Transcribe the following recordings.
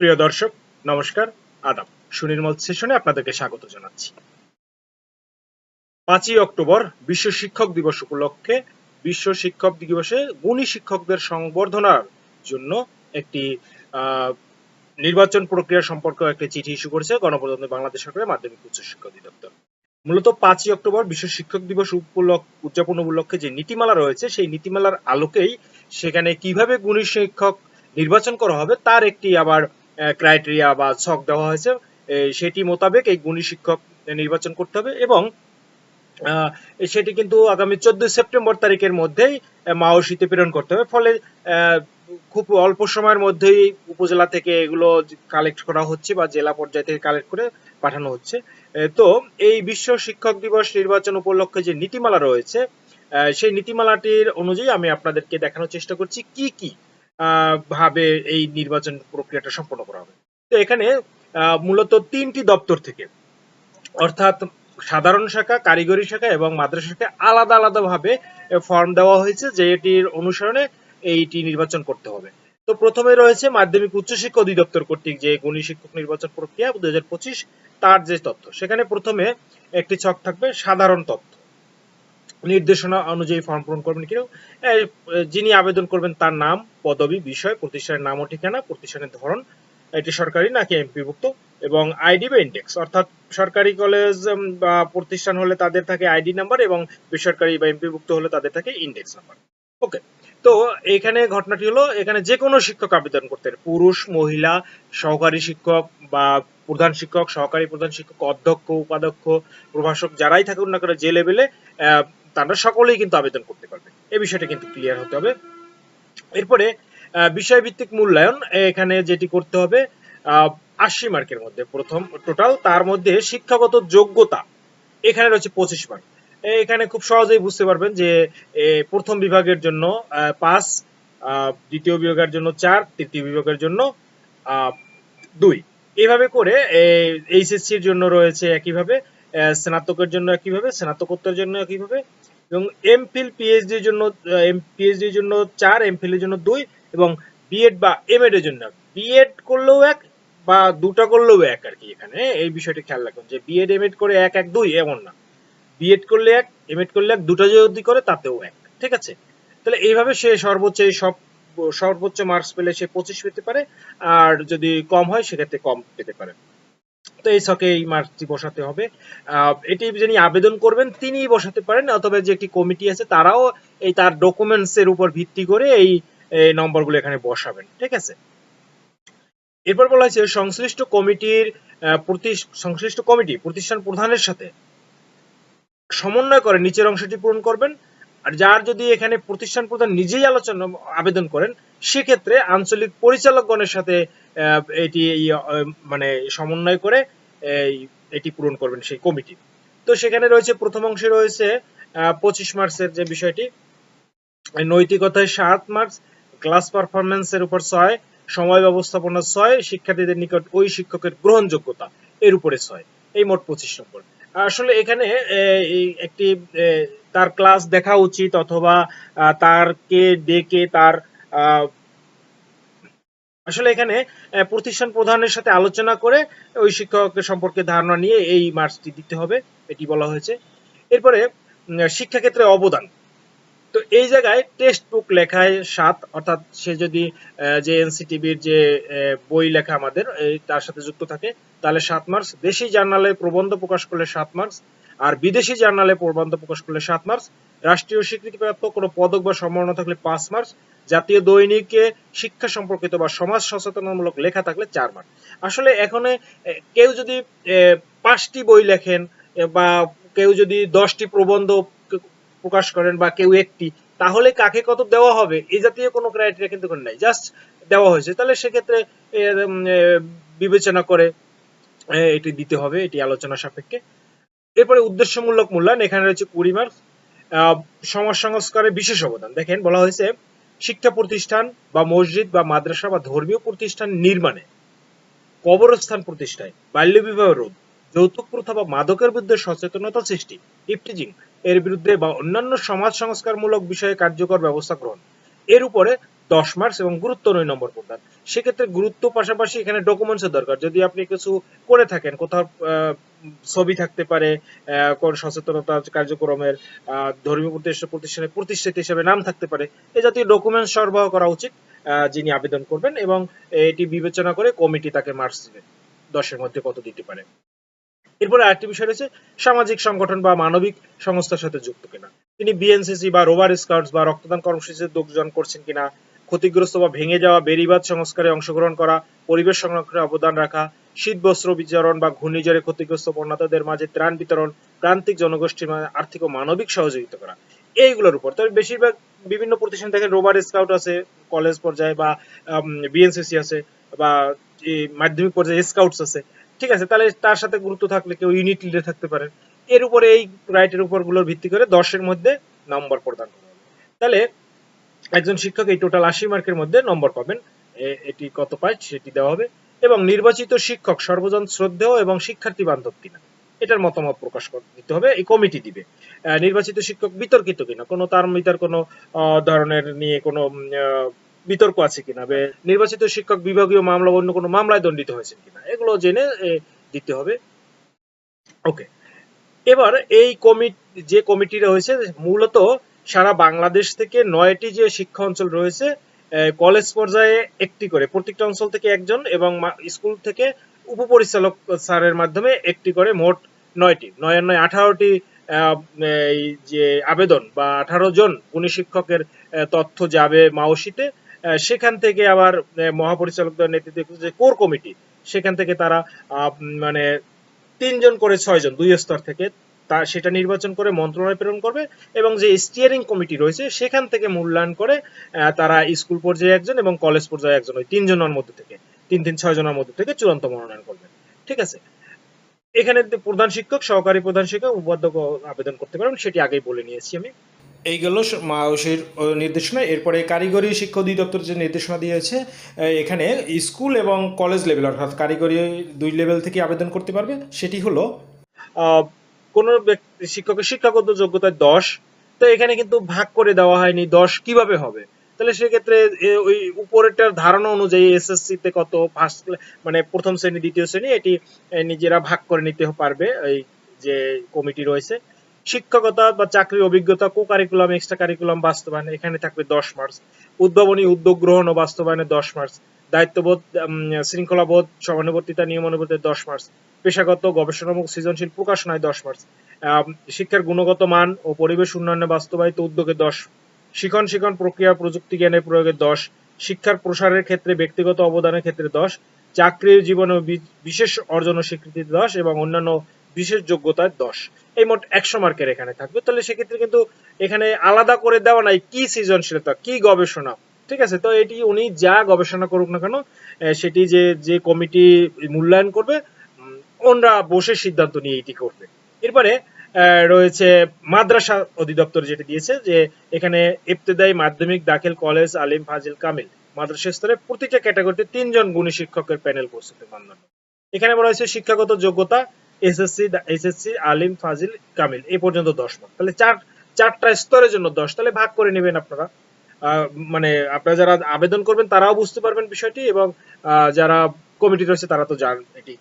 প্রিয় দর্শক, নমস্কার, আদাব। সুনির্মল সেশনে আপনাদেরকে স্বাগত জানাচ্ছি। পাঁচই অক্টোবর বিশ্ব শিক্ষক দিবস উপলক্ষে বিশ্ব শিক্ষক দিবসে গুণী শিক্ষকদের সংবর্ধনার জন্য একটি নির্বাচন প্রক্রিয়া সম্পর্কে একটি চিঠি ইস্যু করেছে গণপ্রজাতন্ত্রী বাংলাদেশ সরকারের মাধ্যমিক উচ্চ শিক্ষা অধিদপ্তর। মূলত পাঁচই অক্টোবর বিশ্ব শিক্ষক দিবস উপলক্ষ, উদযাপন উপলক্ষে যে নীতিমালা রয়েছে, সেই নীতিমালার আলোকেই সেখানে কীভাবে গুণী শিক্ষক নির্বাচন করা হবে, তার একটি আবার ক্রাইটেরিয়া বা ছক দেওয়া হয়েছে সেটি মোতাবেক এই গুণী শিক্ষক নির্বাচন করতে হবে এবং সেটি কিন্তু আগামী চোদ্দই সেপ্টেম্বর তারিখের মধ্যেই মাওসিতে প্রেরণ করতে হবে। ফলে খুব অল্প সময়ের মধ্যেই উপজেলা থেকে এগুলো কালেক্ট করা হচ্ছে বা জেলা পর্যায় থেকে কালেক্ট করে পাঠানো হচ্ছে। তো এই বিশ্ব শিক্ষক দিবস নির্বাচন উপলক্ষে যে নীতিমালা রয়েছে সেই নীতিমালাটির অনুযায়ী আমি আপনাদেরকে দেখানোর চেষ্টা করছি কি কি। ভাবে এই নির্বাচন প্রক্রিয়াটা সম্পন্ন করা হবে। তো এখানে মূলত তিনটি দপ্তর থেকে, অর্থাৎ সাধারণ শাখা, কারিগরি শাখা এবং মাদ্রাসা শাখা আলাদা আলাদা ভাবে ফর্ম দেওয়া হয়েছে যে এটির অনুসরণে এইটি নির্বাচন করতে হবে। তো প্রথমে রয়েছে মাধ্যমিক উচ্চশিক্ষা অধিদপ্তর কর্তৃক যে গুণী শিক্ষক নির্বাচন প্রক্রিয়া দুই হাজার পঁচিশ, তার যে তথ্য, সেখানে প্রথমে একটি ছক থাকবে সাধারণ তথ্য। নির্দেশনা অনুযায়ী ফর্ম পূরণ করবেন এ, যিনি আবেদন করবেন তার নাম পদবি বিষয় প্রতিষ্ঠানের নাম ও ঠিকানা প্রতিষ্ঠানের ধরন এটি সরকারি নাকি এমপিভুক্ত এবং আইডি বা ইন্ডেক্স অর্থাৎ সরকারি কলেজ বা প্রতিষ্ঠান হলে তাদের থাকে আইডি নাম্বার এবং বেসরকারি বা এমপিভুক্ত হলে তাদের থাকে ইন্ডেক্স নাম্বার ওকে তো এখানে ঘটনাটি হলো এখানে যে কোনো শিক্ষক আবেদন করতে পারে পুরুষ মহিলা সহকারী শিক্ষক বা প্রধান শিক্ষক সহকারী প্রধান শিক্ষক অধ্যক্ষ উপাধ্যক্ষ প্রভাষক যারাই থাকুন না কেন যে লেভেলে তারা সকলেই কিন্তু আবেদন করতে পারবে। এই বিষয়টা কিন্তু ক্লিয়ার হতে হবে। এরপরে বিষয়ভিত্তিক মূল্যায়ন, এখানে যেটি করতে হবে আশি মার্কের মধ্যে প্রথম টোটাল তার মধ্যে শিক্ষাগত যোগ্যতা, এখানে রয়েছে পঁচিশ মার্ক এখানে খুব সহজেই বুঝতে পারবেন যে প্রথম বিভাগের জন্য পাঁচ দ্বিতীয় বিভাগের জন্য চার, তৃতীয় বিভাগের জন্য দুই। এইভাবে করে এইচএসসির জন্য রয়েছে একইভাবে স্নাতকের জন্য একইভাবে, স্নাতকোত্তর জন্য একইভাবে এবং এমফিল পিএইচডির জন্য পিএইচডির জন্য চার এমফিল এর জন্য দুই এবং বিএড বা এমএড এর জন্য বিএড করলেও এক বা দুটা করলেও এক আর কি এখানে। এই বিষয়টি খেয়াল রাখুন যে বিএড এমএড করে এক এক, দুই এমন না। বিএড করলে এক এমএড করলে এক, দুটো যদি করে তাতেও এক, ঠিক আছে? তাহলে এইভাবে সে সর্বোচ্চ সব, সর্বোচ্চ মার্কস পেলে সে পঁচিশ পেতে পারে, আর যদি কম হয় সেক্ষেত্রে কম পেতে পারে। এই ছকে এই মার্কটি বসাতে হবে। এটি যিনি আবেদন করবেন, তিনিই বসাতে পারেন, অথবা যে একটি কমিটি আছে, তারাও এই তার ডকুমেন্টস এর উপর ভিত্তি করে এই নম্বরগুলো এখানে বসাবেন, ঠিক আছে? এরপর বলা হয়েছে, সংশ্লিষ্ট কমিটির সংশ্লিষ্ট কমিটি, প্রতিষ্ঠান প্রধানের সাথে সমন্বয় করে নিচের অংশটি পূরণ করবেন, আর যার যদি এখানে প্রতিষ্ঠান প্রধান নিজেই আলোচনা, আবেদন করেন, সেক্ষেত্রে আঞ্চলিক পরিচালকগণের সাথে এটি মানে সমন্বয় করে এটি পূরণ করবেন সেই কমিটি। তো সেখানে রয়েছে, প্রথম অংশে রয়েছে পঁচিশ মার্কসের যে বিষয়টি, নৈতিকতায় সাত মার্কস ক্লাস পারফরমেন্সের উপর ছয়, সময় ব্যবস্থাপনা ছয়, শিক্ষার্থীদের নিকট ওই শিক্ষকের গ্রহণযোগ্যতা এর উপরে ছয়। এই মোট পঁচিশ নম্বর। আসলে এখানে একটি তার ক্লাস দেখা উচিত অথবা তারকে ডেকে তার আসলে এখানে প্রতিষ্ঠান প্রধানের সাথে আলোচনা করে ওই শিক্ষকের সম্পর্কে ধারণা নিয়ে এই মার্কসটি দিতে হবে, এটি বলা হয়েছে। এরপরে শিক্ষাক্ষেত্রে অবদান। তো এই জায়গায় টেক্সট বুক লেখায় সাত, অর্থাৎ সে যদি যে এনসিটিভির যে বই লেখা আমাদের তার সাথে যুক্ত থাকে, তাহলে সাত মার্কস দেশি জার্নালে প্রবন্ধ প্রকাশ করলে সাত মার্কস আর বিদেশি জার্নালে প্রবন্ধ প্রকাশ করলে সাত মার্কস রাষ্ট্রীয় স্বীকৃতিপ্রাপ্ত কোনো পদক বা সম্মাননা থাকলে পাঁচ মার্কস জাতীয় দৈনিকে শিক্ষা সম্পর্কিত বা সমাজ সচেতনমূলক লেখা থাকলে চার মার্ক আসলে এখানে কেউ যদি পাঁচটি বই লেখেন বা কেউ যদি দশটি প্রবন্ধ প্রকাশ করেন বা কেউ একটি, তাহলে কাকে কত দেওয়া হবে? এই জাতীয় কোনো ক্রাইটেরিয়া কিন্তু নাই। জাস্ট দেওয়া হয়েছে। তাহলে সেক্ষেত্রে বিবেচনা করে এটি দিতে হবে, এটি আলোচনা সাপেক্ষে। এরপরে উদ্দেশ্যমূলক মূল্যায়ন, এখানে রয়েছে কুড়ি মার্কস সমাজ সংস্কারে বিশেষ অবদান। দেখেন, বলা হয়েছে শিক্ষা প্রতিষ্ঠান বা মসজিদ বা মাদ্রাসা বা ধর্মীয় প্রতিষ্ঠান নির্মাণে কবরস্থান প্রতিষ্ঠায়, বাল্য বিবাহ রোধ, যৌতুক প্রথা বা মাদকের বিরুদ্ধে সচেতনতা সৃষ্টি ইফটিজিং এর বিরুদ্ধে বা অন্যান্য সমাজ সংস্কারমূলক বিষয়ে কার্যকর ব্যবস্থা গ্রহণ। এর উপরে দশ মার্কস এবং গুরুত্ব নয় নম্বর প্রদান সেক্ষেত্রে গুরুত্ব পাশাপাশি এখানে ডকুমেন্টসের দরকার। যদি আপনি কিছু করে থাকেন, কোথাও ছবি থাকতে পারে কোন সচেতনতা কার্যক্রমের ধর্মীয় প্রতিষ্ঠা প্রতিষ্ঠানের প্রতিষ্ঠিত হিসেবে নাম থাকতে পারে এই জাতীয় ডকুমেন্টস সরবরাহ করা উচিত যিনি আবেদন করবেন এবং এটি বিবেচনা করে কমিটি তাকে মার্কস দিবে, দশের মধ্যে কত দিতে পারে। এরপরে আরেকটি বিষয় রয়েছে, সামাজিক সংগঠন বা মানবিক সংস্থার সাথে যুক্ত কিনা, তিনি বিএনসিসি বা রোভার স্কাউটস বা রক্তদান কর্মসূচিতে যোগদান করছেন কিনা, ক্ষতিগ্রস্ত বা ভেঙে যাওয়া বেড়িবাঁধ সংস্কারে অংশগ্রহণ করা, পরিবেশ সংরক্ষণে অবদান রাখা শীত, বস্ত্র বিতরণ বা ঘূর্ণিঝড়ে ক্ষতিগ্রস্ত বন্যাতদের মাঝে ত্রাণ বিতরণ, প্রান্তিক জনগোষ্ঠীর মাঝে আর্থিক ও মানবিক সহযোগিতা করা। এইগুলোর উপর। তবে বেশিরভাগ বিভিন্ন প্রতিষ্ঠান দেখেন, রোভার স্কাউট আছে, কলেজ পর্যায়ে বা বিএনসিসি আছে বা মাধ্যমিক পর্যায়ে স্কাউটস আছে। ঠিক আছে, তাহলে তার সাথে গুরুত্ব থাকলে কেউ ইউনিট লিডে থাকতে পারেন এর উপরে এই রাইটের উপরগুলোর ভিত্তি করে দশের মধ্যে নম্বর প্রদান করা তাহলে একজন শিক্ষক এই টোটাল আশি মার্কের মধ্যে নম্বর পাবেন। এটি কত পায় সেটি দেওয়া হবে। এবং নির্বাচিত শিক্ষক সর্বজন শ্রদ্ধেয় এবং শিক্ষার্থী বান্ধব কিনা। এটার মতামত প্রকাশ দিতে হবে। এই কমিটি দিবে। নির্বাচিত শিক্ষক বিতর্কিত কিনা? কোনো তার মিটার কোনো ধরনের নিয়ে কোনো বিতর্ক আছে কিনা? নির্বাচিত শিক্ষক বিভাগীয় মামলা অন্য কোনো মামলায় দণ্ডিত হয়েছেন কিনা? এগুলো জেনে দিতে হবে। ওকে। এবার এই কমিটি যে কমিটিটা হয়েছে, মূলত সারা বাংলাদেশ থেকে নয়টি যে শিক্ষা অঞ্চল রয়েছে কলেজ পর্যায়ে একটি করে, প্রত্যেকটা অঞ্চল থেকে একজন এবং স্কুল থেকে উপপরিচালক স্যারের মাধ্যমে একটি করে মোট নয়টি। নয় নয়, আঠারোটি এই যে আবেদন বা আঠারো জন গুণী শিক্ষকের তথ্য যাবে মাওসিতে সেখান থেকে আবার মহাপরিচালকদের নেতৃত্বে যে কোর কমিটি, সেখান থেকে তারা মানে তিনজন করে ছয়জন, দুই স্তর থেকে তা সেটা নির্বাচন করে মন্ত্রণালয় প্রেরণ করবে এবং যে স্টিয়ারিং কমিটি রয়েছে সেখান থেকে মূল্যায়ন করে তারা স্কুল পর্যায়ে একজন এবং কলেজ পর্যায়ে একজন ওই তিনজনের মধ্যে থেকে তিন তিন ছয় জনের মধ্যে থেকে চূড়ান্ত মনোনয়ন করবে ঠিক আছে? এখানে প্রধান শিক্ষক সহকারী প্রধান শিক্ষক উপাধ্যক্ষ আবেদন করতে পারবেন সেটি আগেই বলে নিয়েছি আমি। এই গেল মাওসির নির্দেশনা। এরপরে কারিগরি শিক্ষা অধিদপ্তর যে নির্দেশনা দিয়েছে এখানে স্কুল এবং কলেজ লেভেল অর্থাৎ কারিগরি দুই লেভেল থেকে আবেদন করতে পারবে সেটি হলো কোন শিক্ষকের শিক্ষাগত যোগ্যতা দশ, তো এখানে কিন্তু ভাগ করে দেওয়া হয়নি, দশ কীভাবে হবে? তাহলে সেক্ষেত্রে ওই উপরেরটার ধারণা অনুযায়ী এসএসসি তে কত ফার্স্ট মানে প্রথম শ্রেণি, দ্বিতীয় শ্রেণি, এটি নিজেরা ভাগ করে নিতে পারবে, এই যে কমিটি রয়েছে। শিক্ষকতা বা চাকরির অভিজ্ঞতা কো কারিকুলাম এক্সট্রা কারিকুলাম বাস্তবায়ন, এখানে থাকবে দশ মার্কস উদ্ভাবনী উদ্যোগ গ্রহণ ও বাস্তবায়নে দশ মার্কস দায়িত্ববোধ শৃঙ্খলাবোধ, সমানুবর্তিতা, নিয়মানুবর্তিতা দশ মার্কস পেশাগত, গবেষণামূলক, সৃজনশীল, প্রকাশনায় দশ মার্কস শিক্ষার গুণগত মান ও পরিবেশ উন্নয়নে বাস্তবায়িত উদ্যোগে দশ। শিখন শিখন প্রক্রিয়া, প্রযুক্তি জ্ঞানের প্রয়োগে দশ। শিক্ষার প্রসারের ক্ষেত্রে ব্যক্তিগত অবদানের ক্ষেত্রে দশ। চাকরির জীবনে বিশেষ অর্জন স্বীকৃতি দশ এবং অন্যান্য বিশেষ যোগ্যতায় দশ। এই মোট একশো মার্কের এখানে থাকবে। তাহলে সেক্ষেত্রে কিন্তু এখানে আলাদা করে দেওয়া নাই কি সৃজনশীলতা, কি গবেষণা। ঠিক আছে, তো এটি উনি যা গবেষণা করুক না কেন সেটি যে যে কমিটি মূল্যায়ন করবে ওনরা বসে সিদ্ধান্ত নিয়ে এটি করবে। এরপরে রয়েছে মাদ্রাসা অধিদপ্তর যেটা দিয়েছে, যে এখানে ইবতেদায়ী মাধ্যমিক দাখিল কলেজ আলিম ফাজিল কামিল, মাদ্রাসা স্তরে প্রতিটা ক্যাটাগরিতে তিনজন গুণী শিক্ষকের প্যানেল প্রস্তুত মানদণ্ড। এখানে বলা হয়েছে শিক্ষাগত যোগ্যতা, এসএসসি এসএসসি, আলিম ফাজিল কামিল, এই পর্যন্ত দশ মার্ক তাহলে চার, চারটা স্তরের জন্য দশ, তাহলে ভাগ করে নেবেন আপনারা। মানে আপনারা যারা আবেদন করবেন, তারাও বুঝতে পারবেন বিষয়টি এবং যারা কমিটি রয়েছে, তারা তো জান এটি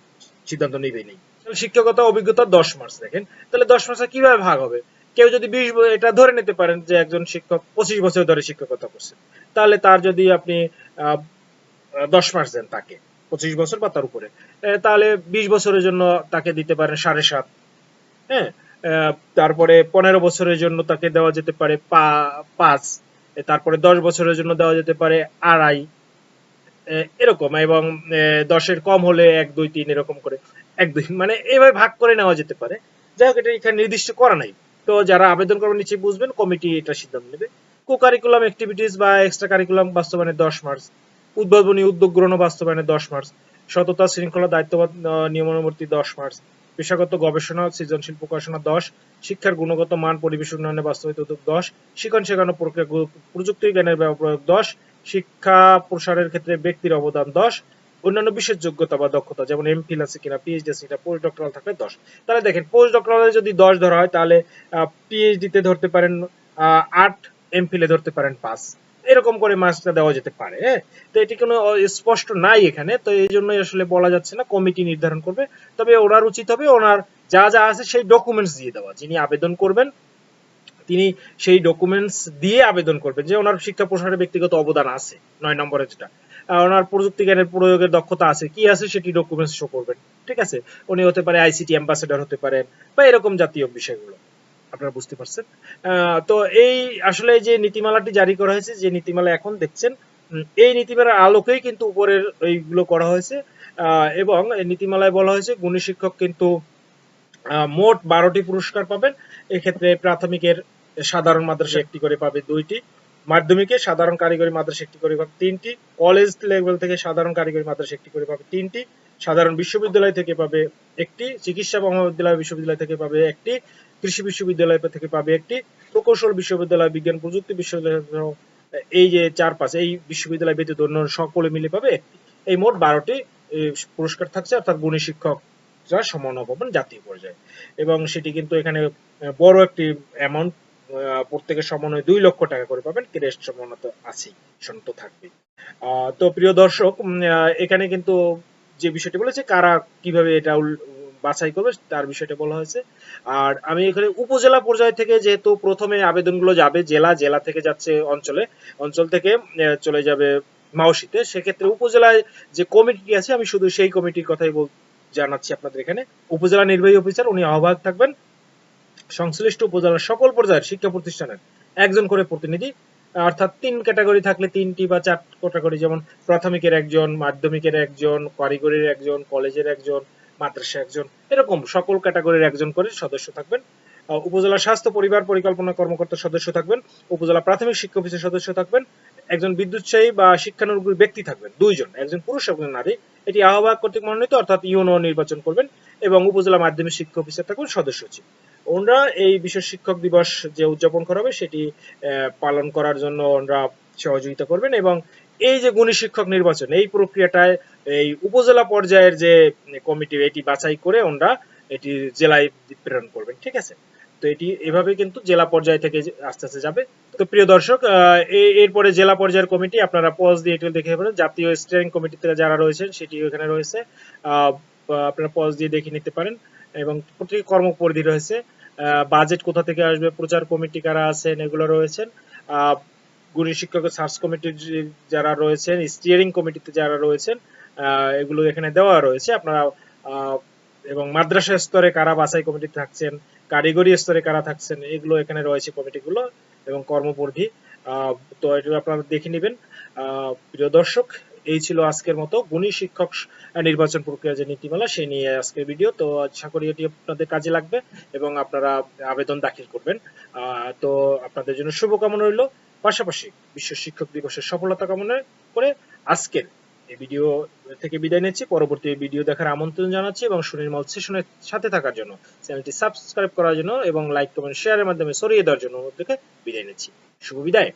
সিদ্ধান্ত নিবেই নেই। শিক্ষকতা অভিজ্ঞতা দশ মার্কস দেখেন। তাহলে দশ মার্কসে কীভাবে ভাগ হবে? কেউ যদি বিশ এটা ধরে নিতে পারেন যে একজন শিক্ষক পঁচিশ বছর ধরে শিক্ষকতা করছেন তাহলে তার যদি আপনি দশ মার্কস দেন তাকে, পঁচিশ বছর বা তার উপরে তাহলে বিশ বছরের জন্য তাকে দিতে পারেন সাড়ে সাত হ্যাঁ তারপরে পনেরো বছরের জন্য তাকে দেওয়া যেতে পারে পাঁচ তারপরে দশ বছরের জন্য দেওয়া যেতে পারে আড়াই। এরকম এবং দশের কম হলে এক দুই তিন এরকম করে। এক দুই মানে এভাবে ভাগ করে নেওয়া যেতে পারে। যাই হোক এটা এখানে নির্দিষ্ট করা নাই। তো যারা আবেদন করবেন নিচে বুঝবেন কমিটি এটা সিদ্ধান্ত নেবে। কো কারিকুলাম অ্যাক্টিভিটিস বা এক্সট্রা কারিকুলাম বাস্তবায়নে দশ মার্চ উদ্ভাবনী উদ্যোগ গ্রহণ বাস্তবায়নে দশ মার্চ সততা শৃঙ্খলা দায়িত্ববাদ আহ, নিয়মানুবর্তী দশ মার্কস পেশাগত গবেষণা, সৃজনশীল প্রকাশনা দশ, শিক্ষার গুণগত মান, পরিবেশ উন্নয়নে বাস্তবায়িত উদ্যোগ দশ শিক্ষণ শেখানো প্রক্রিয়া প্রযুক্তি জ্ঞানের প্রয়োগ দশ, শিক্ষা প্রসারের ক্ষেত্রে ব্যক্তির অবদান দশ, অন্যান্য বিশেষ যোগ্যতা বা দক্ষতা, যেমন এমফিল আছে কিনা পিএইচডি আছে কিনা পোস্ট ডক্টরাল থাকলে দশ। তাহলে দেখেন পোস্ট ডক্টরালে যদি দশ ধরা হয়, তাহলে পিএইচডি তে ধরতে পারেন আট এমফিলে ধরতে পারেন পাঁচ। এরকম করে মার্কসটা দেওয়া যেতে পারে হ্যাঁ? তো এটি কোনো স্পষ্ট নাই এখানে, তো এই জন্যই আসলে বলা যাচ্ছে না, কমিটি নির্ধারণ করবে। তবে ওনার উচিত হবে, ওনার যা যা আছে সেই ডকুমেন্টস দিয়ে দেওয়া। যিনি আবেদন করবেন, তিনি সেই ডকুমেন্টস দিয়ে আবেদন করবেন, যে ওনার শিক্ষা প্রসারে ব্যক্তিগত অবদান আছে, নয় নম্বরে যেটা। ওনার প্রযুক্তি জ্ঞানের প্রয়োগের দক্ষতা আছে, কি আছে সেটি ডকুমেন্টস শো করবেন, ঠিক আছে? উনি হতে পারে আইসিটি অ্যাম্বাসেডর হতে পারেন, বা এরকম জাতীয় বিষয়গুলো। আপনারা বুঝতে পারছেন। তো এই আসলে যে নীতিমালাটি জারি করা হয়েছে, যে নীতিমালা এখন দেখছেন এই নীতিমালার আলোকেই কিন্তু উপরের এইগুলো করা হয়েছে। এবং নীতিমালায় বলা হয়েছে, গুণী শিক্ষক কিন্তু মোট বারোটি পুরস্কার পাবেন। এক্ষেত্রে প্রাথমিকের সাধারণ মাদ্রাসা একটি করে পাবে দুইটি মাধ্যমিকে সাধারণ কারিগরি মাদ্রাসা একটি করে পাবে তিনটি, কলেজ লেভেল থেকে সাধারণ কারিগরি মাদ্রাসা একটি করে পাবে তিনটি, সাধারণ বিশ্ববিদ্যালয় থেকে পাবে একটি, চিকিৎসা মহাবিদ্যালয় বিশ্ববিদ্যালয় থেকে পাবে একটি কৃষি বিশ্ববিদ্যালয় থেকে পাবে একটি প্রকৌশল বিশ্ববিদ্যালয়, বিজ্ঞান, প্রযুক্তি বিশ্ববিদ্যালয় এই যে চার পাঁচ এই বিশ্ববিদ্যালয় ব্যতীত অন্য সকলে মিলে পাবে এই মোট বারোটি পুরস্কার থাকছে, অর্থাৎ গুণী শিক্ষক যা সমান পাবেন জাতীয় পর্যায়ে। এবং সেটি কিন্তু এখানে বড় একটি অ্যামাউন্ট প্রত্যেকের সমন্বয়ে দুই লক্ষ টাকা করে পাবেন, ক্রেস্ট সমানত আছেই সন্ত থাকবে তো প্রিয় দর্শক এখানে কিন্তু যে বিষয়টি বলেছে, কারা কীভাবে এটা বাছাই করবে, তার বিষয়টা বলা হয়েছে। আর আমি এখানে উপজেলা পর্যায় থেকে যেহেতু প্রথমে আবেদনগুলো যাবে, জেলা জেলা থেকে যাচ্ছে অঞ্চলে, অঞ্চল থেকে চলে যাবে মাওসিতে, সেক্ষেত্রে উপজেলায় যে কমিটি আছে, আমি শুধু সেই কমিটির কথাই জানাচ্ছি আপনাদের এখানে। উপজেলা নির্বাহী অফিসার, উনি আহ্বায়ক থাকবেন। সংশ্লিষ্ট উপজেলার সকল পর্যায়ের শিক্ষা প্রতিষ্ঠানের একজন করে প্রতিনিধি, অর্থাৎ তিন ক্যাটাগরি থাকলে তিনটি বা চার ক্যাটাগরি, যেমন প্রাথমিকের একজন, মাধ্যমিকের একজন, কারিগরির একজন, কলেজের একজন মাদ্রাসা একজন, এরকম সকল ক্যাটাগরির একজন করে সদস্য থাকবেন। উপজেলা স্বাস্থ্য পরিবার পরিকল্পনা কর্মকর্তা সদস্য থাকবেন, উপজেলা প্রাথমিক শিক্ষা অফিসের সদস্য থাকবেন, একজন বিদ্যুৎসাহী বা শিক্ষানুরোগী ব্যক্তি থাকবেন, দুইজন, একজন পুরুষ এবং নারী। এটি আহ্বায়ক কর্তৃক মনোনীত, অর্থাৎ ইউনো নির্বাচন করবেন এবং উপজেলা মাধ্যমিক শিক্ষা অফিসার থাকবেন সদস্য সচিব ওনারা এই বিশ্ব শিক্ষক দিবস যে উদযাপন করা হবে, সেটি পালন করার জন্য ওনারা সহযোগিতা করবেন এবং এই যে গুণী শিক্ষক নির্বাচন, এই প্রক্রিয়াটায় এই উপজেলা পর্যায়ের যে কমিটি, এটি বাছাই করে ওনারা এটি জেলায় প্রেরণ করবেন, ঠিক আছে? তো এটি এভাবে কিন্তু জেলা পর্যায় থেকে আস্তে আস্তে যাবে। তো প্রিয় দর্শক এরপরে জেলা পর্যায়ের কমিটি, আপনারা পজ দিয়ে এটি দেখে পারেন জাতীয় স্টিয়ারিং কমিটিতে যারা রয়েছেন সেটি এখানে রয়েছে। আপনারা পজ দিয়ে দেখে নিতে পারেন। এবং প্রত্যেক কর্মপরিধি রয়েছে। বাজেট কোথা থেকে আসবে, প্রচার কমিটি কারা আছেন, এগুলো রয়েছেন। গুণী শিক্ষক সার্চ কমিটির যে- যারা রয়েছেন স্টিয়ারিং কমিটিতে যারা রয়েছেন এগুলো এখানে দেওয়া রয়েছে। আপনারা এবং মাদ্রাসা স্তরে কারা বাছাই কমিটি থাকছেন, কারিগরি স্তরে কারা থাকছেন, এগুলো এখানে রয়েছে কমিটিগুলো এবং কর্মপরিধি তো এটা আপনারা দেখে নেবেন। প্রিয় দর্শক, এই ছিল আজকের মতো গুণী শিক্ষক নির্বাচন প্রক্রিয়া যে নীতিমালা সেই নিয়ে আজকের ভিডিও। তো আশা করি এটি আপনাদের কাজে লাগবে এবং আপনারা আবেদন দাখিল করবেন। তো আপনাদের জন্য শুভকামনা রইল। পাশাপাশি বিশ্ব শিক্ষক দিবসের সফলতা কামনা করে আজকের এই ভিডিও থেকে বিদায় নিচ্ছি। পরবর্তী ভিডিও দেখার আমন্ত্রণ জানাচ্ছি এবং সুনির্মল সেশনের সাথে থাকার জন্য, চ্যানেলটি সাবস্ক্রাইব করার জন্য এবং লাইক, কমেন্ট, শেয়ারের মাধ্যমে ছড়িয়ে দেওয়ার জন্য রেখে বিদায় নিচ্ছি। শুভ বিদায়।